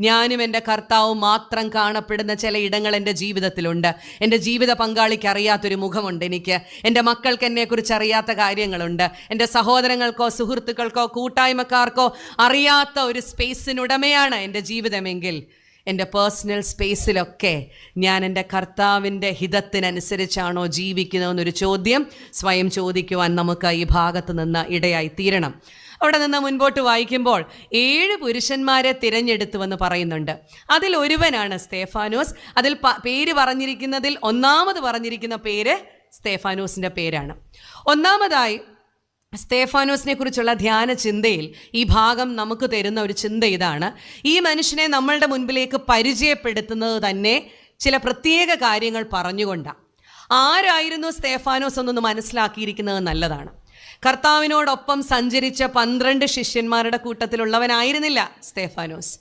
ഞാനും എന്റെ കർത്താവും മാത്രം കാണപ്പെടുന്ന ചില ഇടങ്ങൾ എന്റെ ജീവിതത്തിലുണ്ട്. എന്റെ ജീവിത പങ്കാളിക്ക് അറിയാത്തൊരു മുഖമുണ്ട് എനിക്ക്. എന്റെ മക്കൾക്ക് എന്നെക്കുറിച്ച് അറിയാത്ത കാര്യങ്ങളുണ്ട്. എന്റെ സഹോദരങ്ങൾക്കോ സുഹൃത്തുക്കൾക്കോ കൂട്ടായ്മക്കാർക്കോ അറിയാത്ത ഒരു സ്പേസിനുടമയാണ് എന്റെ ജീവിതമെങ്കിൽ എന്റെ പേഴ്സണൽ സ്പേസിലൊക്കെ ഞാൻ എന്റെ കർത്താവിന്റെ ഹിതത്തിനനുസരിച്ചാണോ ജീവിക്കുന്നതെന്നൊരു ചോദ്യം സ്വയം ചോദിക്കുവാൻ നമുക്ക് ഈ ഭാഗത്ത് നിന്ന് ഇടയായി തീരണം. അവിടെ നിന്ന് മുൻപോട്ട് വായിക്കുമ്പോൾ ഏഴ് പുരുഷന്മാരെ തിരഞ്ഞെടുത്തുവെന്ന് പറയുന്നുണ്ട്. അതിൽ ഒരുവനാണ് സ്തേഫാനോസ്. അതിൽ പേര് പറഞ്ഞിരിക്കുന്നതിൽ ഒന്നാമത് പറഞ്ഞിരിക്കുന്ന പേര് സ്തേഫാനോസിന്റെ പേരാണ്. ഒന്നാമതായി സ്തേഫാനോസിനെ കുറിച്ചുള്ള ധ്യാന ചിന്തയിൽ ഈ ഭാഗം നമുക്ക് തരുന്ന ഒരു ചിന്ത ഇതാണ്. ഈ മനുഷ്യനെ നമ്മളുടെ മുൻപിലേക്ക് പരിചയപ്പെടുത്തുന്നത് തന്നെ ചില പ്രത്യേക കാര്യങ്ങൾ പറഞ്ഞുകൊണ്ടാണ് ആരായിരുന്നു സ്തേഫാനോസ് എന്നൊന്ന് മനസ്സിലാക്കിയിരിക്കുന്നത് നല്ലതാണ്. കർത്താവിനോടൊപ്പം സഞ്ചരിച്ച പന്ത്രണ്ട് ശിഷ്യന്മാരുടെ കൂട്ടത്തിലുള്ളവനായിരുന്നില്ല സ്തേഫാനോസ്